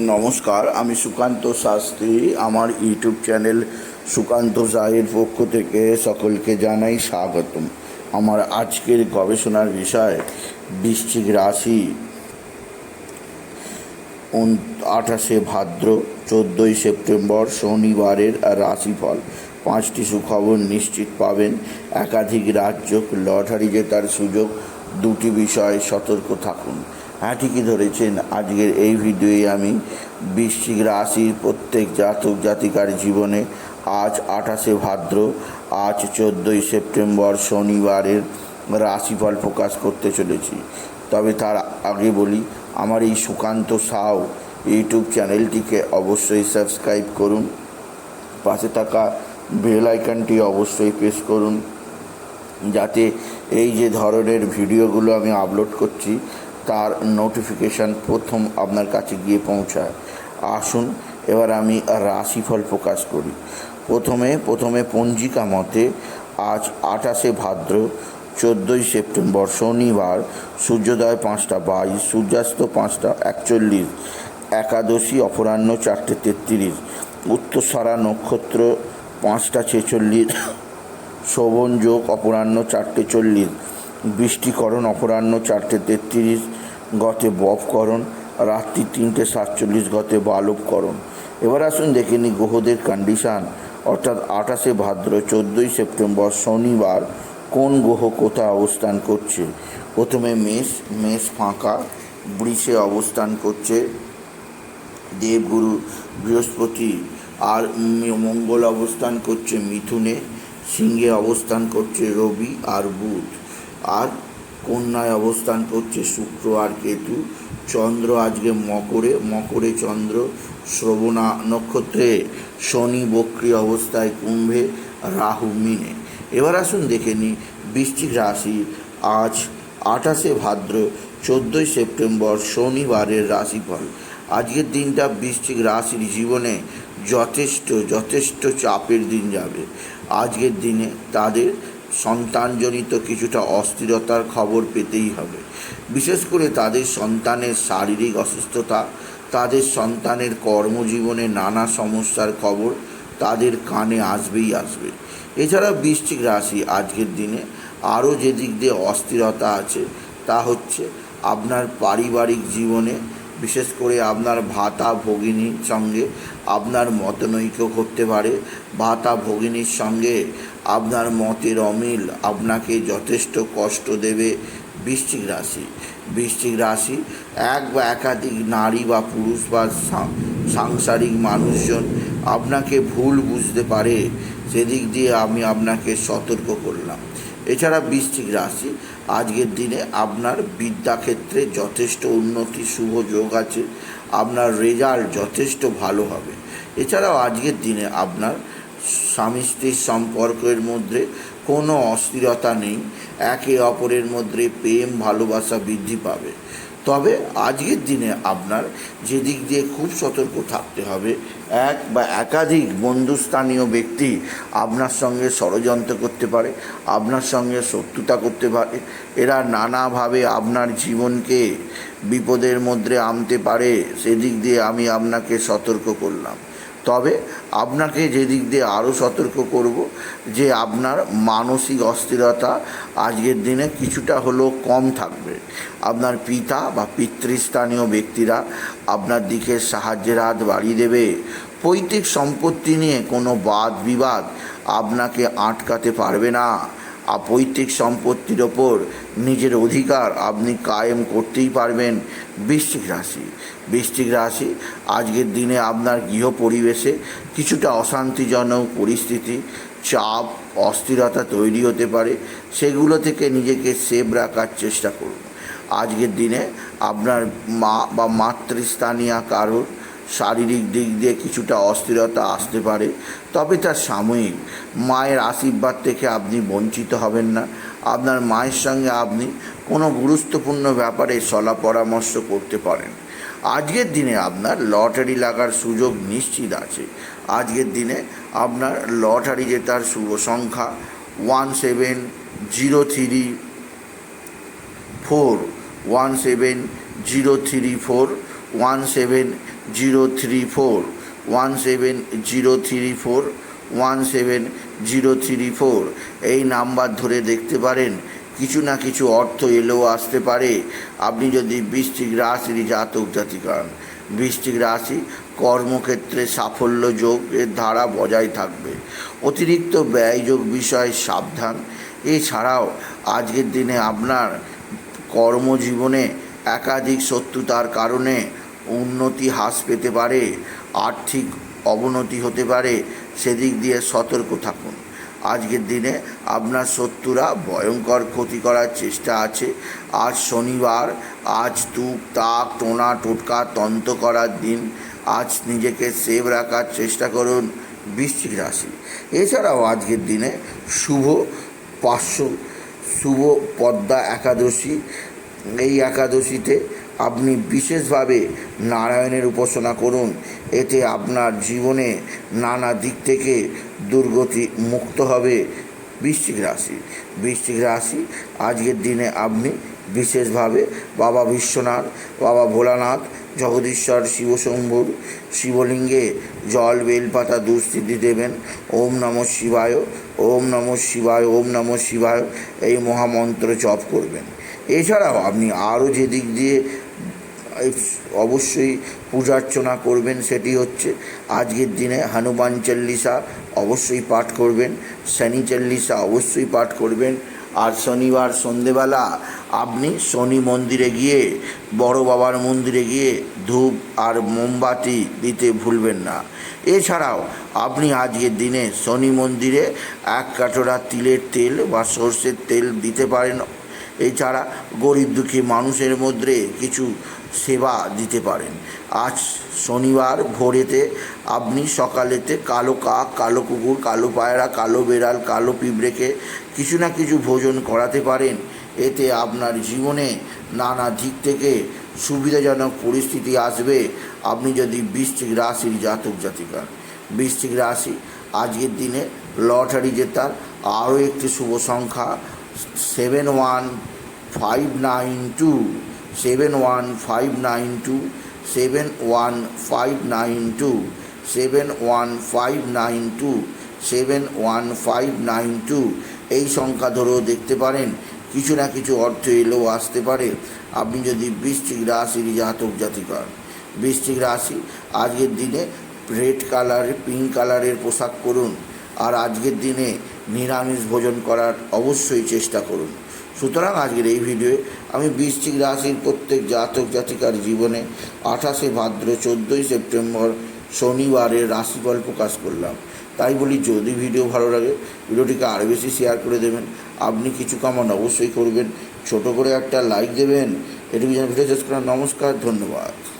নমস্কার, আমি সুকান্ত শাস্ত্রী। আমার ইউটিউব চ্যানেল সুকান্ত সাহের পক্ষ থেকে সকলকে জানাই স্বাগতম। আমার আজকের গবেষণার বিষয় বৃশ্চিক রাশি। আঠাশে ভাদ্র, চোদ্দোই সেপ্টেম্বর, শনিবারের রাশিফল। পাঁচটি সুখবর নিশ্চিত পাবেন। একাধিক রাজ্য লটারি জেতার সুযোগ। দুটি বিষয়ে সতর্ক থাকুন। হ্যাঁ ঠিকই ধরেছেন। আজকের এই ভিডিওয়ে আমি বৃশ্চিক রাশির প্রত্যেক জাতক জাতিকার জীবনে আজ আঠাশে ভাদ্র, আজ চোদ্দোই সেপ্টেম্বর শনিবারের রাশিফল প্রকাশ করতে চলেছি। তবে তার আগে বলি, আমার এই সুকান্ত সাউ ইউটিউব চ্যানেলটিকে অবশ্যই সাবস্ক্রাইব করুন। পাশে থাকা বেল আইকনটি অবশ্যই প্রেস করুন। যাতে এই যে ধরনের ভিডিওগুলো আমি আপলোড করছি তার নোটিফিকেশান প্রথম আপনার কাছে গিয়ে পৌঁছায়। আসুন, এবার আমি রাশিফল প্রকাশ করি। প্রথমে প্রথমে পঞ্জিকা মতে আজ আঠাশে ভাদ্র, চোদ্দোই সেপ্টেম্বর শনিবার, সূর্যোদয় পাঁচটা বাইশ, সূর্যাস্ত পাঁচটা একচল্লিশ, একাদশী অপরাহ্ন চারটে তেত্রিশ, উত্তরসারা নক্ষত্র পাঁচটা ছেচল্লিশ শোভন যোগ অপরাহ্ন চারটে চল্লিশ, বৃষ্টিকরণ অপরাহ্ন চারটে তেত্রিশ গতে বপকরণ রাত্রি তিনটে সাতচল্লিশ গতে বালবকরণ এবার আসুন দেখে নিই গ্রহদের কন্ডিশান অর্থাৎ আঠাশে ভাদ্র, চোদ্দোই সেপ্টেম্বর শনিবার কোন গ্রহ কোথায় অবস্থান করছে? প্রথমে মেষ মেষ ফাঁকা, বৃষে অবস্থান করছে, দেবগুরু বৃহস্পতি। আর মঙ্গল অবস্থান করছে মিথুনে, সিংহে অবস্থান করছে রবি আর বুধ। আর কন্যায় অবস্থান করছে শুক্র আর কেতু। চন্দ্র আজকে মকরে মকরে চন্দ্র, শ্রবণা নক্ষত্রে, শনি বক্রী অবস্থায় কুম্ভে, রাহু মিনে। এবার আসুন দেখে নিই, বৃশ্চিক রাশি আজ আঠাশে ভাদ্র, চোদ্দোই সেপ্টেম্বর, শনিবারের রাশিফল। আজকের দিনটা বৃশ্চিক রাশির জীবনে যথেষ্ট যথেষ্ট চাপের দিন যাবে। আজকের দিনে তাদের সন্তানজনিত কিছুটা অস্থিরতার খবর পেতেই হবে। বিশেষ করে তাদের সন্তানের শারীরিক অসুস্থতা, তাদের সন্তানের কর্মজীবনে নানা সমস্যার খবর তাদের কানে আসবেই আসবে। এছাড়া বৃশ্চিক রাশি আজকের দিনে আরও যে দিক দিয়ে অস্থিরতা আছে তা হচ্ছে আপনার পারিবারিক জীবনে বিশেষ করে আপনার ভাতা ভগিনীর সঙ্গে আপনার মতনৈক্য করতে পারে। ভাতা ভগিনীর সঙ্গে আপনার মতের অমিল আপনাকে যথেষ্ট কষ্ট দেবে বৃশ্চিক রাশি। বৃশ্চিক রাশি এক বা একাধিক নারী বা পুরুষ বা সাংসারিক মানুষজন আপনাকে ভুল বুঝতে পারে। সেদিক দিয়ে আমি আপনাকে সতর্ক করলাম। এছাড়া বৃশ্চিক রাশি, আজকের দিনে আপনার বিদ্যাক্ষেত্রে যথেষ্ট উন্নতি, শুভ যোগ আছে, আপনার রেজাল্ট যথেষ্ট ভালো হবে। এছাড়াও আজকের দিনে আপনার স্বামী স্ত্রীর সম্পর্কের মধ্যে কোনো অস্থিরতা নেই, একে অপরের মধ্যে প্রেম, ভালোবাসা বৃদ্ধি পাবে। তবে আজকের দিনে আপনার যেদিক দিয়ে খুব সতর্ক থাকতে হবে এক বা একাধিক বন্ধুস্থানীয় ব্যক্তি আপনার সঙ্গে ষড়যন্ত্র করতে পারে, আপনার সঙ্গে শত্রুতা করতে পারে। এরা নানাভাবে আপনার জীবনকে বিপদের মধ্যে আনতে পারে। সেদিক দিয়ে আমি আপনাকে সতর্ক করলাম। তবে আপনাকে যে দিক দিয়ে আরও সতর্ক করব যে আপনার মানসিক অস্থিরতা আজকের দিনে কিছুটা হলেও কম থাকবে। আপনার পিতা বা পিতৃস্থানীয় ব্যক্তিরা আপনার দিকে সাহায্যের হাত বাড়িয়ে দেবে। পৈতৃক সম্পত্তি নিয়ে কোনো বাদ বিবাদ আপনাকে আটকাতে পারবে না। পৈতৃক সম্পত্তির ওপর নিজের অধিকার আপনি কায়েম করতেই পারবেন বৃশ্চিক রাশি। বৃশ্চিক রাশি, আজকের দিনে আপনার গৃহ পরিবেশে কিছুটা অশান্তিজনক পরিস্থিতি, চাপ, অস্থিরতা তৈরি হতে পারে, সেগুলো থেকে নিজেকে সেভ রাখার চেষ্টা করুন। আজকের দিনে আপনার মা বা মাতৃস্থানীয় কারোর শারীরিক দিক দিয়ে কিছুটা অস্থিরতা আসতে পারে। তবে তার সাময়িক মায়ের আশীর্বাদ থেকে আপনি বঞ্চিত হবেন না। আপনার মায়ের সঙ্গে আপনি কোনো গুরুত্বপূর্ণ ব্যাপারে সলা পরামর্শ করতে পারেন। আজকের দিনে আপনার লটারি লাগার সুযোগ নিশ্চিত আছে। আজকের দিনে আপনার লটারি জেতার শুভ সংখ্যা one seven zero three four, one seven zero three four, one seven zero three four, one seven zero three four, one seven zero three four. এই নাম্বার ধরে দেখতে পারেন, কিছু না কিছু অর্থ এলেও আসতে পারে। আপনি যদি বৃষ্টিক রাশির জাতক জাতিকান বৃষ্টিক রাশি কর্মক্ষেত্রে সাফল্য যোগের ধারা বজায় থাকবে। অতিরিক্ত ব্যয়যোগ বিষয়ে সাবধান। এছাড়াও আজকের দিনে আপনার কর্মজীবনে একাধিক শত্রুতার কারণে উন্নতি হ্রাস পেতে পারে, আর্থিক অবনতি হতে পারে, সেদিক দিয়ে সতর্ক থাকুন। আজকের দিনে আপনার শত্রুরা ভয়ঙ্কর ক্ষতি করার চেষ্টা আছে। আজ শনিবার, আজ তুক, তাক, টোনা, টোটকা, তন্ত করার দিন। আজ নিজেকে সেভ রাখার চেষ্টা করুন বৃশ্চিক রাশি। এছাড়াও আজকের দিনে শুভ পার্শ্ব, শুভ পদ্মা একাদশী। এই একাদশীতে আপনি বিশেষভাবে নারায়ণের উপাসনা করুন। এতে আপনার জীবনে নানা দিক থেকে দুর্গতি মুক্ত হবে। বৃশ্চিক রাশি। বৃশ্চিক রাশি, আজকের দিনে আপনি বিশেষভাবে বাবা বিশ্বনাথ, বাবা ভোলানাথ, জগদীশ্বর শিবশম্ভুর, শিবলিঙ্গে জল, বেলপাতা, দুস্থিতি দেবেন। ওম নম শিবায়, ওম নম শিবায়, ওম নম শিবায়, এই মহামন্ত্র জপ করবেন। এছাড়াও আপনি আরও যে দিক দিয়ে অবশ্যই পূজার্চনা করবেন, সেটি হচ্ছে আজকের দিনে হনুমান চল্লিশা অবশ্যই পাঠ করবেন, শনি চল্লিশা অবশ্যই পাঠ করবেন, আর শনিবার সন্ধেবেলা আপনি শনি মন্দিরে গিয়ে, বড় বাবার মন্দিরে গিয়ে ধূপ আর মোমবাতি দিতে ভুলবেন না। এছাড়াও আপনি আজকের দিনে শনি মন্দিরে এক কাটোরা তিলের তেল বা সর্ষের তেল দিতে পারেন। এছাড়া গরিব দুঃখী মানুষের মধ্যে কিছু সেবা দিতে পারেন। আজ শনিবার ভোরেতে আপনি সকালেতে কালো কাক, কালো কুকুর, কালো পায়রা, কালো বেড়াল, কালো পিঁপড়েকে কিছু না কিছু ভোজন করাতে পারেন। এতে আপনার জীবনে নানা দিক থেকে সুবিধাজনক পরিস্থিতি আসবে। আপনি যদি বৃষ্টিক রাশির জাতক জাতিকা বৃষ্টিক রাশি আজকের দিনে লটারি জেতার আরও একটি শুভ সংখ্যা seven one five nine two seven one five nine two seven one five nine two seven one five nine two seven one five nine two এই সংখ্যা ধরেও দেখতে পারেন, কিছু না কিছু অর্থ এলেও আসতে পারে। আপনি যদি বৃশ্চিক রাশির জাতক জাতিকার, বৃশ্চিক রাশি, আজকের দিনে রেড কালারের পিঙ্ক কালারের পোশাক করুন আর আজকের দিনে নিরামিষ ভোজন করার অবশ্যই চেষ্টা করুন। সুতরাং আজকের এই ভিডিওয়ে আমি বৃশ্চিক রাশির প্রত্যেক জাতক জাতিকার জীবনে আঠাশে ভাদ্র চোদ্দোই সেপ্টেম্বর শনিবারের রাশিফল প্রকাশ করলাম। তাই বলি, যদি ভিডিও ভালো লাগে, ভিডিওটিকে আরও বেশি শেয়ার করে দেবেন। আপনি কিছু কামান অবশ্যই করবেন। ছোট করে একটা লাইক দেবেন। এটুকু যেন ভিডিও শেষ করার নমস্কার, ধন্যবাদ।